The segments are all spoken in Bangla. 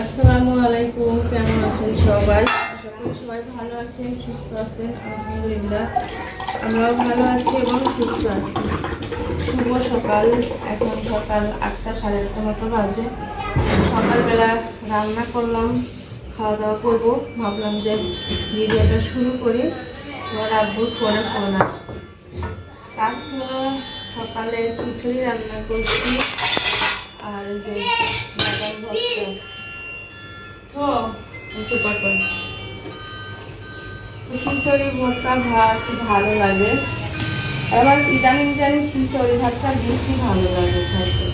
আসসালামু আলাইকুম, কেমন আছেন সবাই? সবাই ভালো আছেন, সুস্থ আছেন, আলহামদুলিল্লাহ। আমরাও ভালো আছি এবং সুস্থ আছি। শুভ সকাল, এখন সকাল আটটা সাড়ে আটটা মতো বাজে। সকালবেলা রান্না করলাম খাওয়া দাওয়া করব। ভাবলাম যে ভিডিওটা শুরু করি তোমার আব্বুর ফোনে ফোন আসছে। আজকে সকালে খিচুড়ি রান্না করছি, আর যে বাদাম ভর্তা। তো ভর্তা ভাত ভালো লাগে। আবার ইদানিং জানি খিচুড়ি ভাতটা বেশি ভালো লাগে খাইতে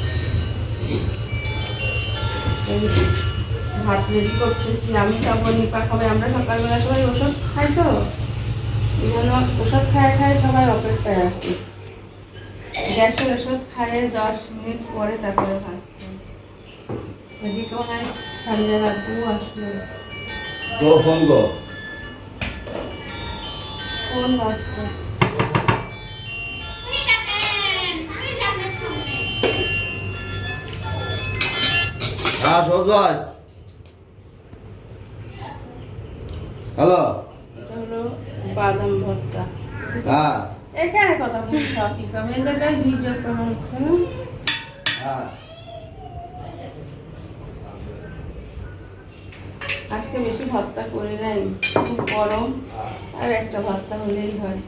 ভাত রেডি করতেছি। আমি খাব নিপা খাবে আমরা সকালবেলা সবাই ওষুধ খাই তো। এই ওষুধ খায় খায় সবাই অপেক্ষায় আছি। গ্যাসের ওষুধ খাইয়ে দশ মিনিট পরে তারপরে ভাত এদিকে হয় সন্ধ্যা রাখব আসলো তো ফোন কর কোন বাজতেছে হ্যাঁ ভাই হ্যালো। হলো বাদাম ভর্তা। হ্যাঁ। এখানে কথা বলছি কি জায়গায় ভিডিও করা হচ্ছে হ্যাঁ। আজকে বেশি ভর্তা করে নাই খুব গরম, আর একটা ভর্তা হলেই হয়।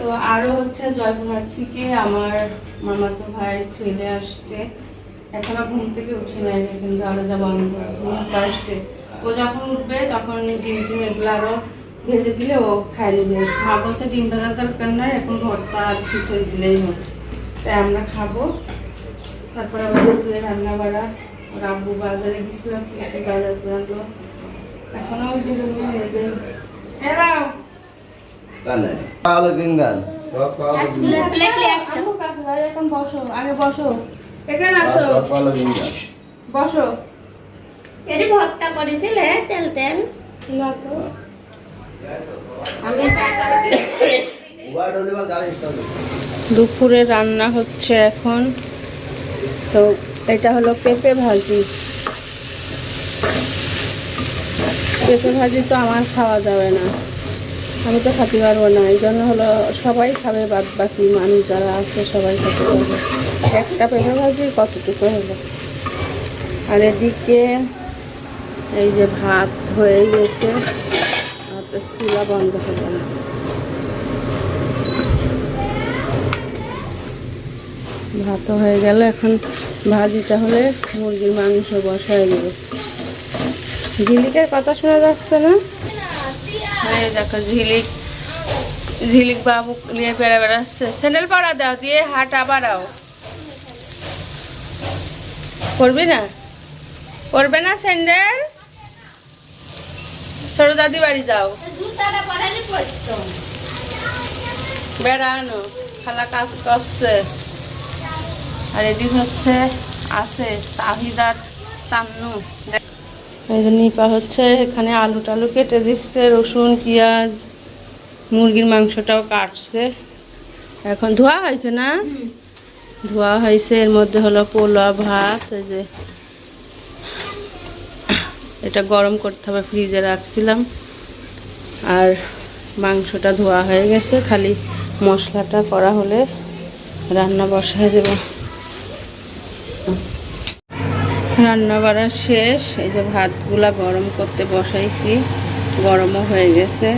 তো আরও হচ্ছে জয়পুরহাট থেকে আমার মামাতো ভাইয়ের ছেলে আসছে। এখনও ঘুম থেকে উঠে নাই দেখেন দরজা বন্ধ, ঘুম আসছে ও যখন উঠবে তখন ডিম টিম এগুলো আরও ভেজে দিলে ও খাই নেবে। মা বলছে ডিম ভাজার দরকার নাই, এখন ভর্তা আর খিচুড়ি দিলেই হবে। তাই আমরা খাব। তারপরে আবার দুপুরে রান্না বাড়া আব্বু বাজারে গেছিলাম বাজার করে আনলো এখনও এরাও তাহলে কাছে যাও, এখন বসো আগে বসো। এখানে আসো। বসো। এটি ভর্তা করেছিলে তেল না তো। দুপুরে রান্না হচ্ছে এখন। তো এটা হলো পেঁপে ভাজি। পেঁপে ভাজি তো আমার খাওয়া যাবে না। আমি তো খেতে পারব না, এই জন্য হলো সবাই খাবে, বাদ বাকি মানুষ যারা আছে সবাই খেতে পারবে। একটা পেঁপে ভাজি কতটুকু হলো? আর এদিকে এই যে ভাত হয়ে গেছে তো চুলা বন্ধ হলো না। ভাত হয়ে গেল, এখন ভাজিটা হলে মুরগির মাংস বসায় দেবো। ঝিলিকের কথা শোনা যাচ্ছে না? দেখো ঝিলিক ঝিলিক বাবু নিয়ে বেড়া বেড়াচ্ছে। স্যান্ডেল পরা দাও দিয়ে হাট আবার আও। করবি না? করবে না স্যান্ডেল? ছোট দাদি বাড়ি যাও। বেড়ানো খালা কাজ করছে। আর এদিক হচ্ছে আছে তাহিদার তান্নু। এই যে নিপা হচ্ছে, এখানে আলু টালু কেটে দিচ্ছে, রসুন, পেঁয়াজ, মুরগির মাংসটাও কাটছে। এখন ধোয়া হয়েছে না? ধোয়া হয়েছে, এর মধ্যে হলো পোলা ভাত, এই যে এটা গরম করতে হবে, ফ্রিজে রাখছিলাম। আর মাংসটা ধোয়া হয়ে গেছে, খালি মশলাটা করা হলে রান্না বসায় দেব। রান্না বাড়া শেষ। এই যে ভাতগুলা গরম করতে বসাইছি, গরমও হয়ে গেছে।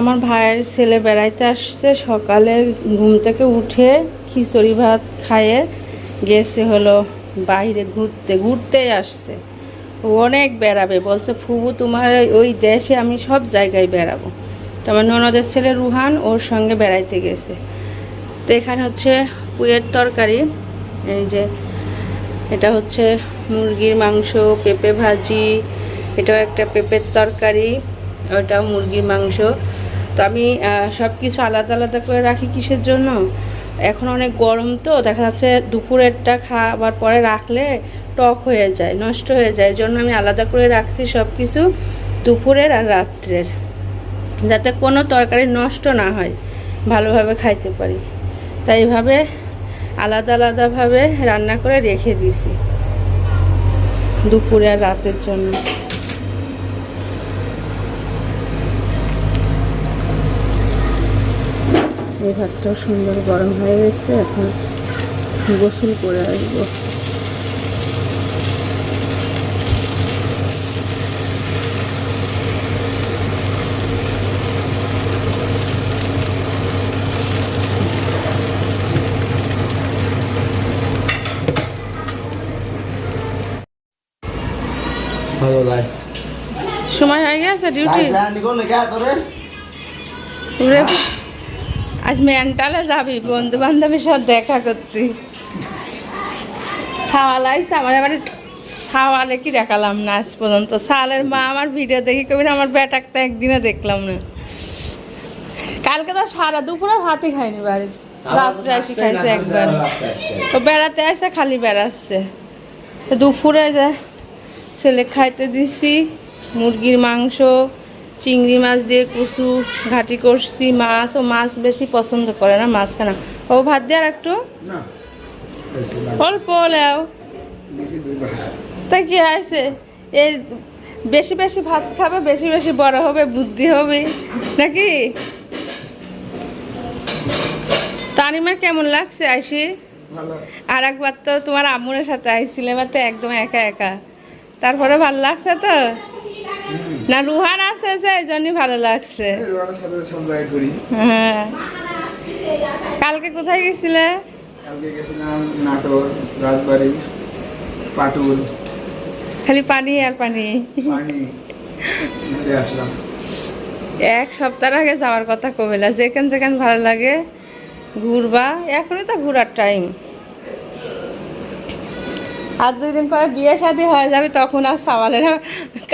আমার ভাইয়ের ছেলে বেড়াইতে আসছে, সকালে ঘুম থেকে উঠে খিচুড়ি ভাত খাইয়ে গেছে হলো বাইরে ঘুরতে, ঘুরতেই আসছে। অনেক বেড়াবে, বলছে, ফুবু, তোমার ওই দেশে আমি সব জায়গায় বেড়াবো। তো আমার ননদের ছেলে রুহান ওর সঙ্গে বেড়াইতে গেছে। তো এখানে হচ্ছে পুয়ের তরকারি, এই যে এটা হচ্ছে মুরগির মাংস, পেঁপে ভাজি, এটাও একটা পেঁপের তরকারি, ওটাও মুরগির মাংস। তো আমি সব কিছু আলাদা আলাদা করে রাখি কিসের জন্য? এখন অনেক গরম তো, দেখা যাচ্ছে দুপুরেরটা খাবার পরে রাখলে টক হয়ে যায়, নষ্ট হয়ে যায়। জন্য আমি আলাদা করে রাখছি সব কিছু দুপুরের আর রাত্রের, যাতে কোনো তরকারি নষ্ট না হয়, ভালোভাবে খাইতে পারি। তাই এইভাবে আলাদা আলাদাভাবে রান্না করে রেখে দিছি। দুপুরে আর রাতের জন্য। এই ভাতটাও সুন্দর গরম হয়ে গেছে, এখন গোসল করে আসব। ডিউটি আজ মেন্টালে যাবি বন্ধু বান্ধবের সাথে দেখা করতে। সাওয়াল আইসে আমার এবারে সাওয়ালে কি দেখালাম না আজ পর্যন্ত? সাওয়ালের মা আমার ভিডিও দেখি কবি আমার বেটাকটা একদিনে দেখলাম না। কালকে তো সারা দুপুরে ভাতই খাইনি বাড়ির রাত্রে আসি খাইছে একবার। ও বেড়াতে আসে খালি বেড়াচ্ছে। তো দুপুরে যায় ছেলে খাইতে দিছি মুরগির মাংস চিংড়ি মাছ দিয়ে কুচু ঘাটি করছি মাছ ও মাছ বেশি পছন্দ করে না মাছ খানা ও ভাত দিয়ে আর একটু অল্প লেও তা কি আছে এই বেশি বেশি ভাত খাবে বেশি বেশি বড় হবে বুদ্ধি হবে নাকি? তানিমা কেমন লাগছে আইসি? আর একবার তো তোমার আম্মুরের সাথে এবার তো একদম একা একা। তারপরে ভালো লাগছে তো? না রুহান আছে যে এই জন্যই ভালো লাগছে। জায়গায় হ্যাঁ। কালকে কোথায় গেছিলে? কালকে গেছিলাম নাটোর রাজবাড়ি পাটুল। খালি পানি আর পানি। এক সপ্তাহ আগে যাওয়ার কথা কবিলা যেখান যেখান ভালো লাগে ঘুরবা। এখনই তো ঘোরার টাইম আর দুই দিন পরে বিয়ে শাদি হয়ে যাবে তখন আর সাওয়ালের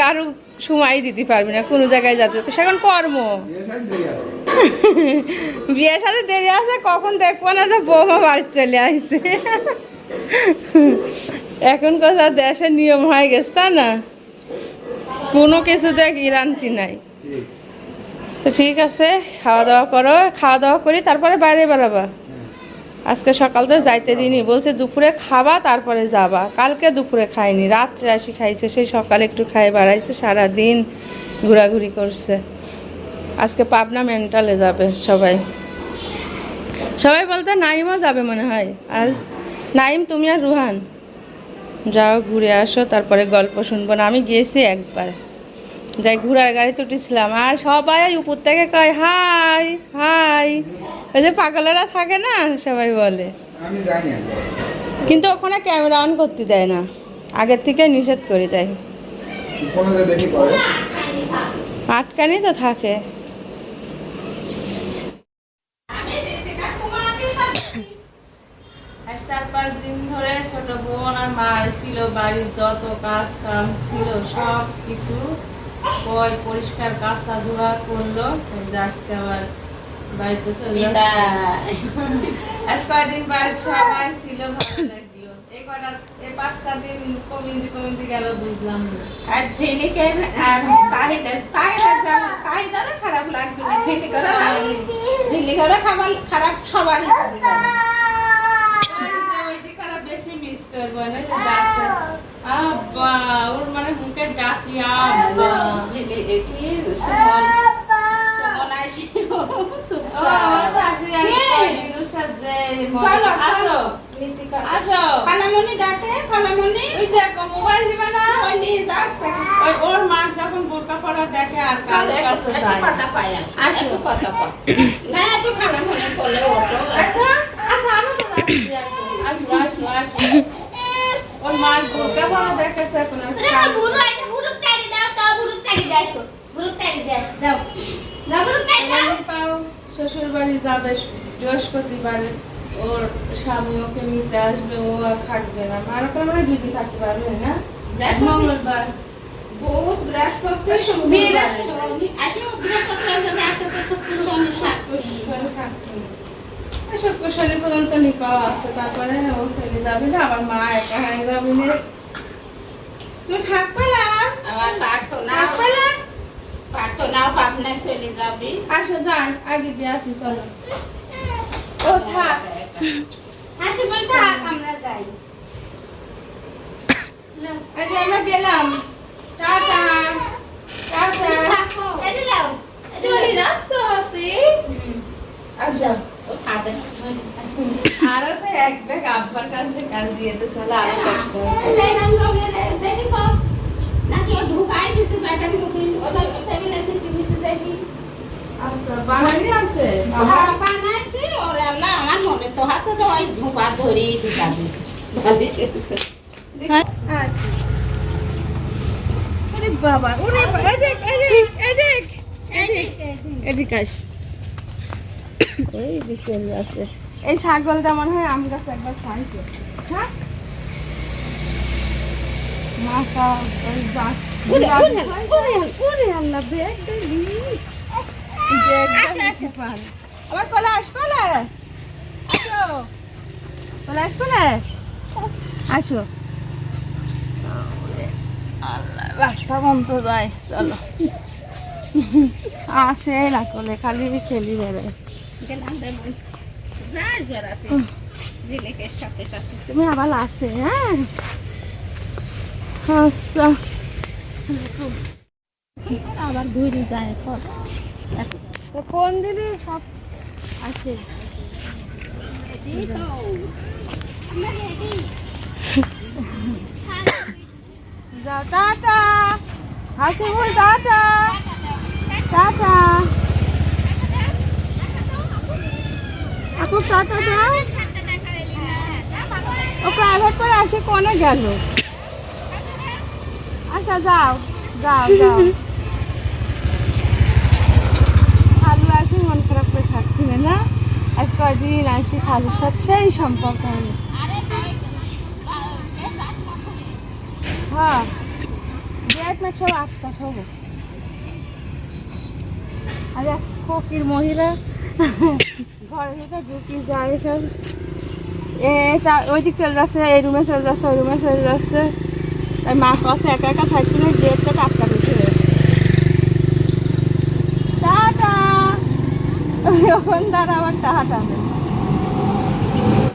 কারু সময় দিতে পারবি না কোনো জায়গায় যেতে সেখন কর্ম। বিয়ের সাথে দেরি আছে কখন দেখব না যে বৌমা বাড়ি চলে আসছে। এখন কথা দেশের নিয়ম হয়ে গেছে তা না? কোনো কিছুতে গ্যারান্টি নাই। ঠিক। তো ঠিক আছে খাওয়া দাওয়া করো খাওয়া দাওয়া করি তারপরে বাইরে বেরোবা আজকে সকাল তো যাইতে দিনি বলছে, দুপুরে খাবা, তারপরে যাবা। কালকে দুপুরে খাইনি, রাত্রে আসি খাইছে। সেই সকালে একটু খাই বাড়াইছে, সারাদিন ঘোরাঘুরি করছে। আজকে পাবনা মেন্টালে যাবে সবাই। সবাই বলতে, নাইমও যাবে মনে হয়। আজ, নাইম, তুমি আর রুহান? যাও, ঘুরে আসো, তারপরে গল্প শুনব। না, আমি গিয়েছি একবার। যাই ঘোড়ার গাড়িতে উঠেছিলাম আর সবাই উপর থেকে কয় হাই হাই। ওই যে পাগলেরা থাকে না সবাই বলে। আমি জানি আর কিন্তু ওখানে ক্যামেরা অন করতে দেয় না। আগের থেকে নিষেধ করে দেয়। আটকানি তো থাকে। পাঁচ দিন ধরে ছোট বোন আর মা ছিল বাড়ির যত কাজ কাম ছিল সব কিছু কয় পরিষ্কার কাঁচা ধোয়া করল আজকে আবার বাড়িতে চলে। আজ কয়দিন বাড়ি সবাই ছিল ভালো লাগল। এই কয়টা এই পাঁচটা দিন কমিন্দি কমিন্দি গেল বুঝলাম না। আর ঝিলিকের আর তাহিদা তাহিদা যেমন তাহিদারও খারাপ লাগবে না খাবার খারাপ সবারই খারাপ বেশি মিস করব না আব্বা ওর মানে মুখে ডাকি আব্বা ঝিলি কি সুমন সুমন আসে ওর মা যখন বোরকা পড়া দেখে আর কথা পাই আসো। কথা কর না একটু কালামণি বলে ওঠো আচ্ছা আচ্ছা আসো আসো আসো। ওর মা বোরকা পড়া দেখেছে এখন বুড়ো আছে বুড়ো দাও বুড়ো দাও বুড়ো দাও। দাও দাও বুড়ো দাও। তাও শ্বশুর বাড়ি যাবে বৃহস্পতিবারে ওর স্বামী ওকে নিতে আসবে ও আর থাকবে না। মার মানে দিদি থাকতে পারবে না। মঙ্গলবার। বহুত বৃহস্পতি বৃহস্পতি আসো বৃহস্পতি যদি তো শুক্র শনি পর্যন্ত নিকাও আছে তারপরে ও চলে যাবে না আবার মা একা হয়ে যাবে না। তুই থাকবে না আমার পারতো না থাকবে না পারতো না পাবনায় চলে যাবি। আসো যাই আগে দিয়ে আসি চলো। ও থাক। আসি বল থাক আমরা যাই। যে আমরা গেলাম। টাটা। টাটা। চলে যাচ্ছ হাসি আচ্ছা ও খাবে আরও তো এক ব্যাগ আব্বার কাছ থেকে কাল দিয়ে তো তাহলে আরও কষ্ট হবে। দেখলাম লোকে দেখি তো নাকি ও ঢুকাই দিছে ব্যাটার মুখে ওদের টেবিলে দিছি দিছি দেখি আচ্ছা বাঙালি আছে হ্যাঁ বানাইছি ওরে আল্লাহ আমার মনে তো হাসে তো ওই বাবা এদিক এদিক এদিক এদিক আস। এই দিকে আছে এই ছাগলটা মনে হয় আম গাছ একবার খাইছে। মাথা ওই আবার আসো কলা আসবে আসো আল্লাহ রাস্তা বন্ধ যায় চলো আসে না কোলে খালি খেলি বেড়ায় সাথে সাথে। তুমি আবার আসে হ্যাঁ? আচ্ছা। আবার ঘুরে যায় এখন ফোন দিলি সব আছে যাও টাটা। হাসি বল টাটা। টাটা। আপু টাটা দাও। ও প্রাইভেট করে আসে, কোনে গেল? আচ্ছা যাও যাও যাও। খালু আসে মন খারাপ করে থাকছি না। আজ কদিন আসি খালুর সাথে, সেই সম্পর্ক হলো হ্যাঁ ডেট না, সব আটটা আরে, ফকির মহিলা। ঘরে ভিতরে ঢুকি যায় সব। এটা ওই দিক চলে যাচ্ছে, এই রুমে চলে যাচ্ছে, ওই রুমে চলে যাচ্ছে। ওই মা কাছে একা একা থাকছে না গেটটা টাটকা দিতে টাটা! ওখান দ্বারা আবার টাহা টানে